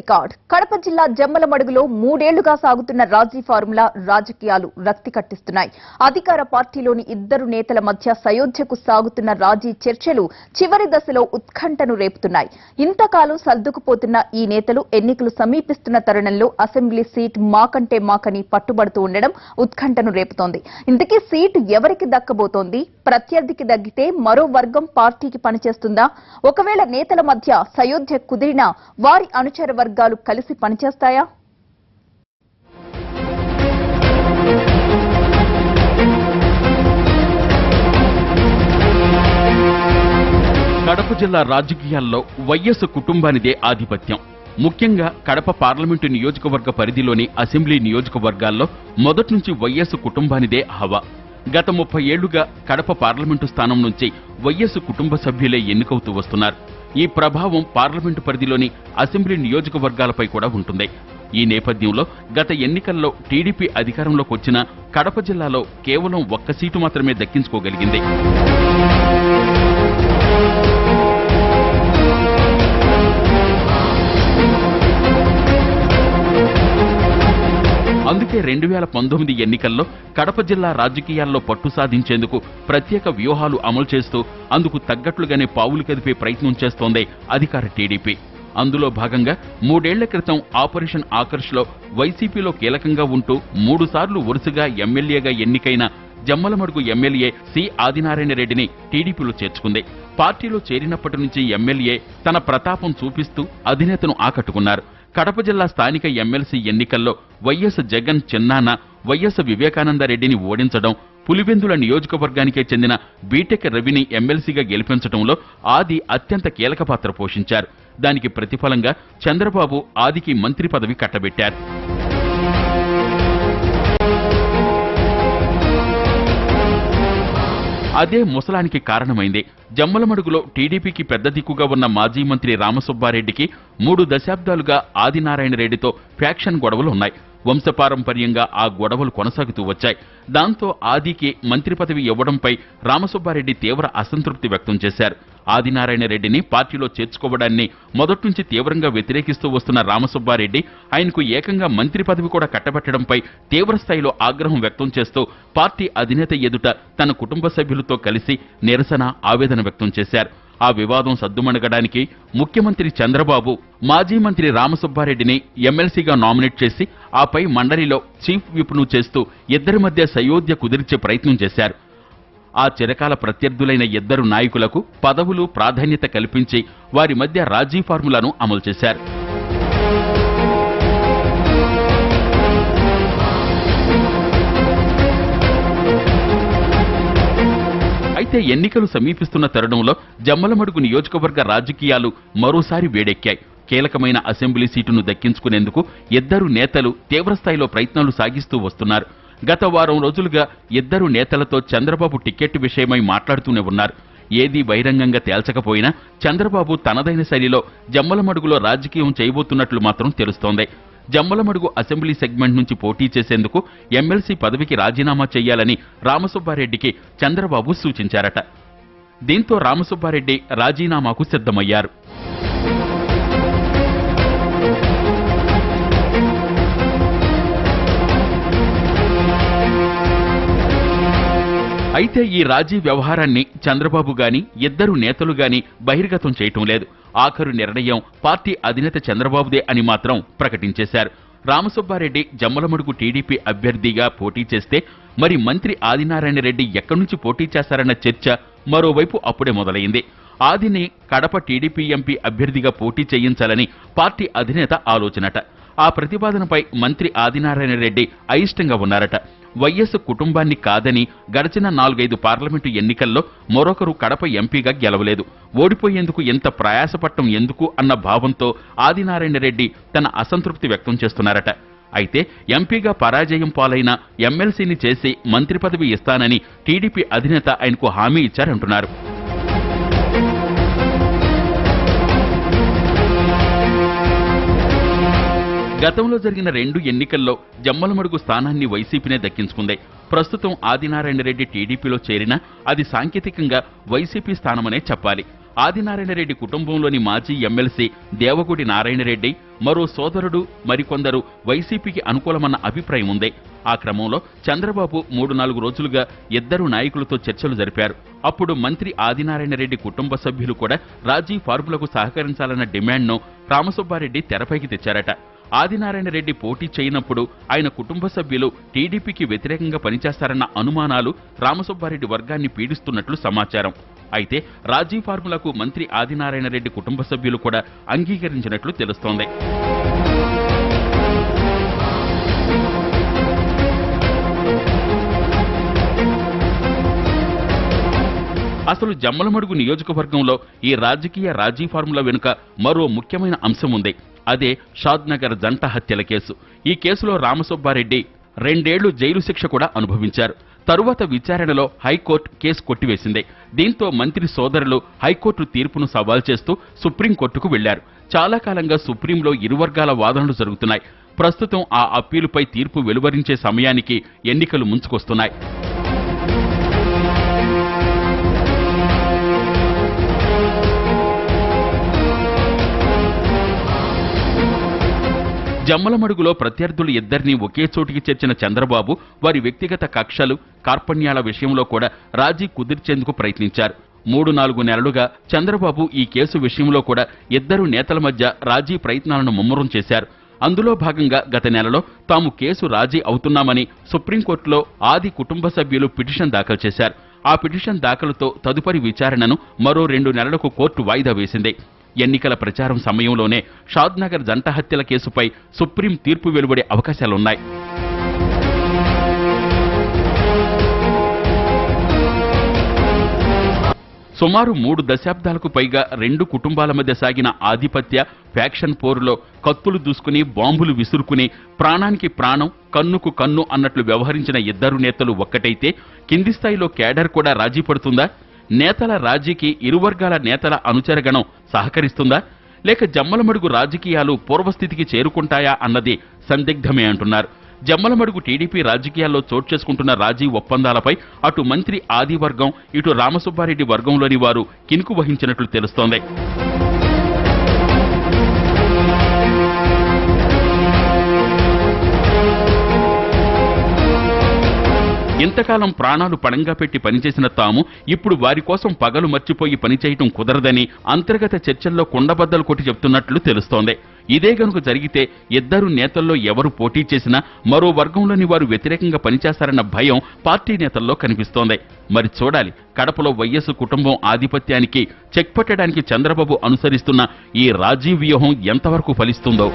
Record. Kadapa జిల్లా జమ్మలమడుగులో మూడేళ్ళుగా సాగుతున్న రాజీ formula రాజకీయాలు రక్తి కట్టిస్తున్నాయి. అధికార పార్టీలోని ఇద్దరు నేతల మధ్య సయోధ్యకు సాగుతున్న రాజీ చర్చలు చివరి దశలో ఉత్కంఠను రేపుతున్నాయి. ఇంతకాలం సర్దుకుపోతున్న ఈ నేతలు ఎన్నికలు సమీపిస్తున్న తరుణంలో అసెంబ్లీ సీట్ మాకంటే మాకని పట్టుబడుతూ ఉండడం ఉత్కంఠను రేపుతోంది. ఇంతకీ సీటు ఎవరికి దక్కబోతోంది? ప్రత్యర్థికి దగ్గితే మరో వర్గం పార్టీకి పనిచేస్తుందా? ఒకవేళ నేతల మధ్య సయోధ్య కుదిరినా వారి అనుచర వర్గాలు కలిసి పనిచేస్తాయా? కడప జిల్లా రాజకీయాల్లో వైఎస్ కుటుంబానిదే ఆధిపత్యం. ముఖ్యంగా కడప పార్లమెంటు నియోజకవర్గ పరిధిలోని అసెంబ్లీ నియోజకవర్గాల్లో మొదటి నుంచి వైఎస్ కుటుంబానిదే హవా. గత ముప్పై ఏళ్ళుగా కడప పార్లమెంటు స్థానం నుంచి వైఎస్ కుటుంబ సభ్యులే ఎన్నికవుతూ వస్తున్నారు. ఈ ప్రభావం పార్లమెంటు పరిధిలోని అసెంబ్లీ నియోజకవర్గాలపై కూడా ఉంటుంది. ఈ నేపథ్యంలో గత ఎన్నికల్లో టీడీపీ అధికారంలోకి వచ్చిన కడప జిల్లాలో కేవలం ఒక్క సీటు మాత్రమే దక్కించుకోగలిగింది. అందుకే రెండు వేల పంతొమ్మిది ఎన్నికల్లో కడప జిల్లా రాజకీయాల్లో పట్టు సాధించేందుకు ప్రత్యేక వ్యూహాలు అమలు చేస్తూ అందుకు తగ్గట్లుగానే పావులు కదిపే ప్రయత్నం చేస్తోంది అధికార టీడీపీ. అందులో భాగంగా మూడేళ్ళ క్రితం ఆపరేషన్ ఆకర్ష్లో వైసీపీలో కీలకంగా ఉంటూ మూడుసార్లు వరుసగా ఎమ్మెల్యేగా ఎన్నికైన జమ్మలమడుగు ఎమ్మెల్యే సి ఆదినారాయణ రెడ్డిని టీడీపీలో చేర్చుకుంది. పార్టీలో చేరినప్పటి నుంచి ఎమ్మెల్యే తన ప్రతాపం చూపిస్తూ అధినేతను ఆకట్టుకున్నారు. కడప జిల్లా స్థానిక ఎమ్మెల్సీ ఎన్నికల్లో వైఎస్ జగన్ చిన్నాన వైఎస్ వివేకానందరెడ్డిని ఓడించడం పులివెందుల నియోజకవర్గానికే చెందిన బీటెక్ రవిని ఎమ్మెల్సీగా గెలిపించడంలో ఆది అత్యంత కీలక పాత్ర పోషించారు. దానికి ప్రతిఫలంగా చంద్రబాబు ఆదికి మంత్రి పదవి కట్టబెట్టారు. అదే ముసలానికి కారణమైంది. జమ్మలమడుగులో టీడీపీకి పెద్ద దిక్కుగా ఉన్న మాజీ మంత్రి రామసుబ్బారెడ్డికి మూడు దశాబ్దాలుగా ఆదినారాయణ రెడ్డితో ఫ్యాక్షన్ గొడవలు ఉన్నాయి వంశపారంపర్యంగా ఆ గొడవలు కొనసాగుతూ వచ్చాయి. దాంతో ఆదికి మంత్రి పదవి ఇవ్వడంపై రామసుబ్బారెడ్డి తీవ్ర అసంతృప్తి వ్యక్తం చేశారు. ఆదినారాయణ రెడ్డిని పార్టీలో చేర్చుకోవడాన్ని మొదట్నుంచి తీవ్రంగా వ్యతిరేకిస్తూ వస్తున్న రామసుబ్బారెడ్డి ఆయనకు ఏకంగా మంత్రి పదవి కూడా కట్టబెట్టడంపై తీవ్రస్థాయిలో ఆగ్రహం వ్యక్తం చేస్తూ పార్టీ అధినేత ఎదుట తన కుటుంబ సభ్యులతో కలిసి నిరసన ఆవేదన వ్యక్తం చేశారు. ఆ వివాదం సద్దుమణగడానికి ముఖ్యమంత్రి చంద్రబాబు మాజీ మంత్రి రామసుబ్బారెడ్డిని ఎమ్మెల్సీగా నామినేట్ చేసి ఆపై మండలిలో చీఫ్ విప్ను చేస్తూ ఇద్దరి మధ్య సయోధ్య కుదిర్చే ప్రయత్నం చేశారు. ఆ చిరకాల ప్రత్యర్థులైన ఇద్దరు నాయకులకు పదవులు ప్రాధాన్యత కల్పించి వారి మధ్య రాజీ ఫార్ములాను అమలు చేశారు. అయితే ఎన్నికలు సమీపిస్తున్న తరుణంలో జమ్మలమడుగు నియోజకవర్గ రాజకీయాలు మరోసారి వేడెక్కాయి. కీలకమైన అసెంబ్లీ సీటును దక్కించుకునేందుకు ఇద్దరు నేతలు తీవ్రస్థాయిలో ప్రయత్నాలు సాగిస్తూ వస్తున్నారు. గత వారం రోజులుగా ఇద్దరు నేతలతో చంద్రబాబు టికెట్ విషయమై మాట్లాడుతూనే ఉన్నారు. ఏదీ బహిరంగంగా తేల్చకపోయినా చంద్రబాబు తనదైన శైలిలో జమ్మలమడుగులో రాజకీయం చేయబోతున్నట్లు మాత్రం తెలుస్తోంది. జమ్మలమడుగు అసెంబ్లీ సెగ్మెంట్ నుంచి పోటీ చేసేందుకు ఎమ్మెల్సీ పదవికి రాజీనామా చేయాలని రామసుబ్బారెడ్డికి చంద్రబాబు సూచించారట. దీంతో రామసుబ్బారెడ్డి రాజీనామాకు సిద్ధమయ్యారు. అయితే ఈ రాజీ వ్యవహారాన్ని చంద్రబాబు గాని ఇద్దరు నేతలు గాని బహిర్గతం చేయటం లేదు. ఆఖరు నిర్ణయం పార్టీ అధినేత చంద్రబాబుదే అని మాత్రం ప్రకటించేశారు. రామసుబ్బారెడ్డి జమ్మలమడుగు టీడీపీ అభ్యర్థిగా పోటీ చేస్తే మరి మంత్రి ఆదినారాయణ రెడ్డి ఎక్కడి నుంచి పోటీ చేశారన్న చర్చ మరోవైపు అప్పుడే మొదలైంది. ఆదిని కడప టీడీపీ ఎంపీ అభ్యర్థిగా పోటీ చేయించాలని పార్టీ అధినేత ఆలోచనట. ఆ ప్రతిపాదనపై మంత్రి ఆదినారాయణ రెడ్డి అయిష్టంగా ఉన్నారట. వైఎస్ కుటుంబాన్ని కాదని గడిచిన నాలుగైదు పార్లమెంటు ఎన్నికల్లో మరొకరు కడప ఎంపీగా గెలవలేదు. ఓడిపోయేందుకు ఎంత ప్రయాసపట్టం ఎందుకు అన్న భావంతో ఆదినారాయణ రెడ్డి తన అసంతృప్తి వ్యక్తం చేస్తున్నారట. అయితే ఎంపీగా పరాజయం పాలైన ఎమ్మెల్సీని చేసి మంత్రి పదవి ఇస్తానని టీడీపీ అధినేత ఆయనకు హామీ ఇచ్చారంటున్నారు. గతంలో జరిగిన రెండు ఎన్నికల్లో జమ్మలమడుగు స్థానాన్ని వైసీపీనే దక్కించుకుంది. ప్రస్తుతం ఆదినారాయణ రెడ్డి టీడీపీలో చేరినా అది సాంకేతికంగా వైసీపీ స్థానమనే చెప్పాలి. ఆదినారాయణరెడ్డి కుటుంబంలోని మాజీ ఎమ్మెల్సీ దేవగుడి నారాయణరెడ్డి మరో సోదరుడు మరికొందరు వైసీపీకి అనుకూలమన్న అభిప్రాయం ఉంది. ఆ క్రమంలో చంద్రబాబు మూడు నాలుగు రోజులుగా ఇద్దరు నాయకులతో చర్చలు జరిపారు. అప్పుడు మంత్రి ఆదినారాయణరెడ్డి కుటుంబ సభ్యులు కూడా రాజీ ఫార్ములకు సహకరించాలన్న డిమాండ్ను రామసుబ్బారెడ్డి తెరపైకి తెచ్చారట. ఆదినారాయణ రెడ్డి పోటీ చేయనప్పుడు ఆయన కుటుంబ సభ్యులు టీడీపీకి వ్యతిరేకంగా పనిచేస్తారన్న అనుమానాలు రామసుబ్బారెడ్డి వర్గాన్ని పీడిస్తున్నట్లు సమాచారం. అయితే రాజీ ఫార్ములకు మంత్రి ఆదినారాయణ రెడ్డి కుటుంబ సభ్యులు కూడా అంగీకరించినట్లు తెలుస్తోంది. అసలు జమ్మలమడుగు నియోజకవర్గంలో ఈ రాజకీయ రాజీ ఫార్ములా వెనుక మరో ముఖ్యమైన అంశం ఉంది. అదే షాద్నగర్ జంట హత్యల కేసు. ఈ కేసులో రామసుబ్బారెడ్డి రెండేళ్ళు జైలు శిక్ష కూడా అనుభవించారు. తరువాత విచారణలో హైకోర్టు కేసు కొట్టివేసింది. దీంతో మంత్రి సోదరులు హైకోర్టు తీర్పును సవాల్ చేస్తూ సుప్రీంకోర్టుకు వెళ్ళారు. చాలా కాలంగా సుప్రీంలో ఇరు వర్గాల వాదనలు జరుగుతున్నాయి. ప్రస్తుతం ఆ అప్పీలుపై తీర్పు వెలువరించే సమయానికి ఎన్నికలు ముంచుకొస్తున్నాయి. జమ్మలమడుగులో ప్రత్యర్థులు ఇద్దరిని ఒకే చోటికి చేర్చిన చంద్రబాబు వారి వ్యక్తిగత కక్షలు కార్పణ్యాల విషయంలో కూడా రాజీ కుదిర్చేందుకు ప్రయత్నించారు. మూడు నాలుగు నెలలుగా చంద్రబాబు ఈ కేసు విషయంలో కూడా ఇద్దరు నేతల మధ్య రాజీ ప్రయత్నాలను ముమ్మరం చేశారు. అందులో భాగంగా గత నెలలో తాము కేసు రాజీ అవుతున్నామని సుప్రీంకోర్టులో ఆది కుటుంబ సభ్యులు పిటిషన్ దాఖలు చేశారు. ఆ పిటిషన్ దాఖలుతో తదుపరి విచారణను మరో రెండు నెలలకు కోర్టు వాయిదా వేసింది. ఎన్నికల ప్రచారం సమయంలోనే షాద్నగర్ జంట హత్యల కేసుపై సుప్రీం తీర్పు వెలువడే అవకాశాలున్నాయి. సుమారు మూడు దశాబ్దాలకు పైగా రెండు కుటుంబాల మధ్య సాగిన ఆధిపత్య ఫ్యాక్షన్ పోరులో కత్తులు దూసుకుని బాంబులు విసురుకుని ప్రాణానికి ప్రాణం కన్నుకు కన్ను అన్నట్లు వ్యవహరించిన ఇద్దరు నేతలు ఒక్కటైతే కింది స్థాయిలో కేడర్ కూడా రాజీ పడుతుందా? నేతల రాజీకి ఇరువర్గాల నేతల అనుచరగణం సహకరిస్తుందా? లేక జమ్మలమడుగు రాజకీయాలు పూర్వస్థితికి చేరుకుంటాయా అన్నది సందిగ్ధమే అంటున్నారు. జమ్మలమడుగు టీడీపీ రాజకీయాల్లో చోటు చేసుకుంటున్న రాజీ ఒప్పందాలపై అటు మంత్రి ఆది వర్గం ఇటు రామసుబ్బారెడ్డి వర్గంలోని వారు కినుకు వహించినట్లు తెలుస్తోంది. ఇంతకాలం ప్రాణాలు పణంగా పెట్టి పనిచేసిన తాము ఇప్పుడు వారి కోసం పగలు మర్చిపోయి పనిచేయటం కుదరదని అంతర్గత చర్చల్లో కుండబద్దలు కొట్టి చెప్తున్నట్లు తెలుస్తోంది. ఇదే గనుక జరిగితే ఇద్దరు నేతల్లో ఎవరు పోటీ చేసినా మరో వర్గంలోని వారు వ్యతిరేకంగా పనిచేస్తారన్న భయం పార్టీ నేతల్లో కనిపిస్తోంది. మరి చూడాలి కడపలో వైఎస్ కుటుంబం ఆధిపత్యానికి చెక్ పెట్టడానికి చంద్రబాబు అనుసరిస్తున్న ఈ రాజీ వ్యూహం ఎంతవరకు ఫలిస్తుందో.